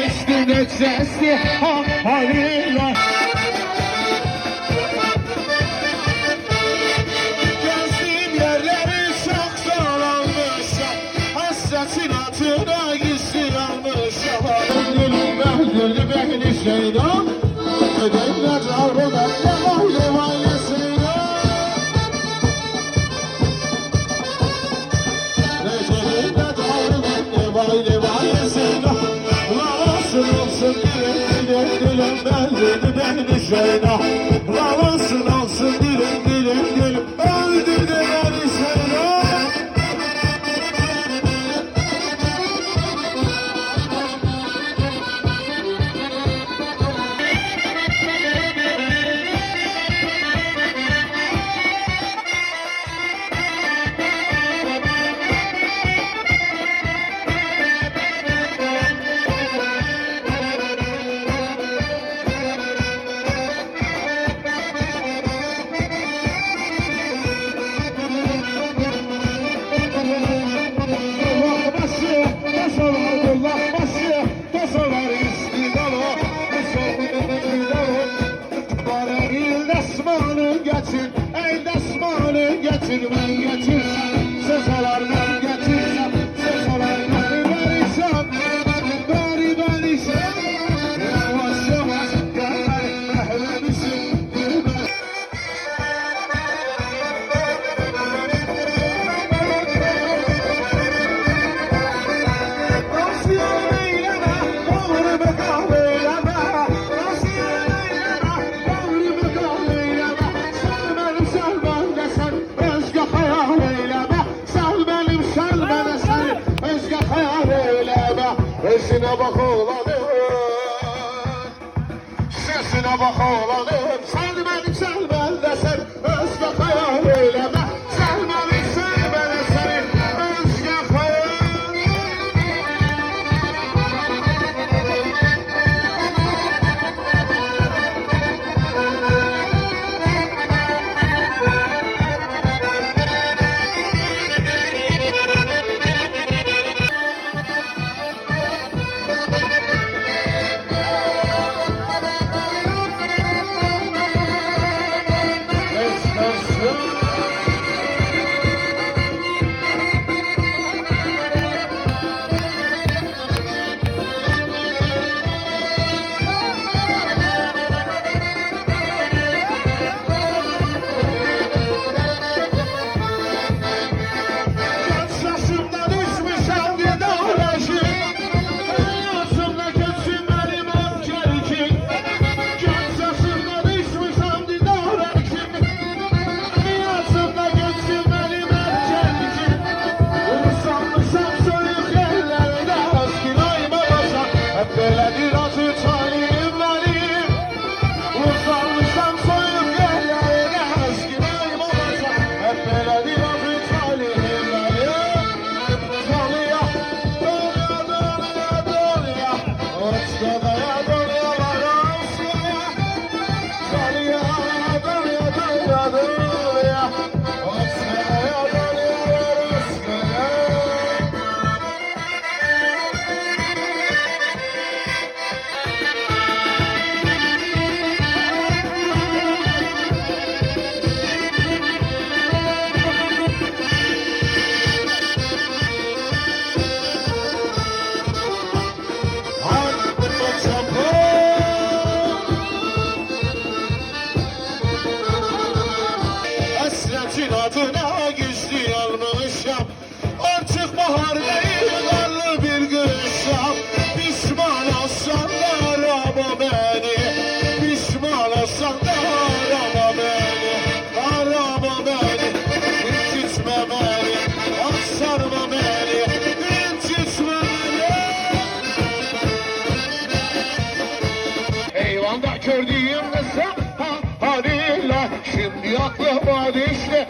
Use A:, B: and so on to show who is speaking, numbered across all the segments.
A: Cesti ne cesti ah, ha halilla Gezdiğim yerleri çok dolanmışım Hasretin hatına gizli yanmışım Gülüm gülüm ehli şeyda Ödenler arbet etmem Jena getir Ey desmanı getir ben getir Sesalar ben Boyuna baka olalım. anda kör değilim sen ha şimdi aklıma düştü.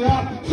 A: out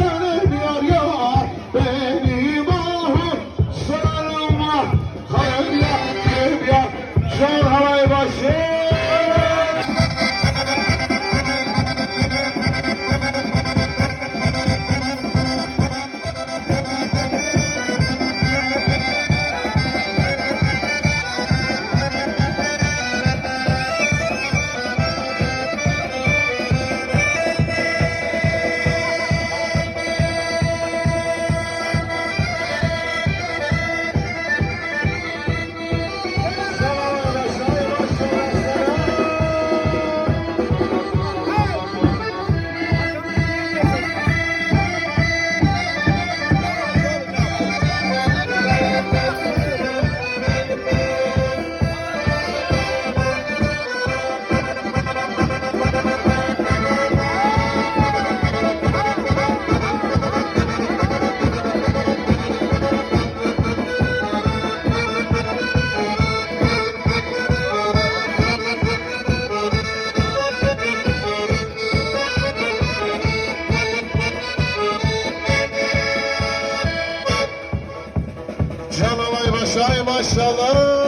A: Shabbat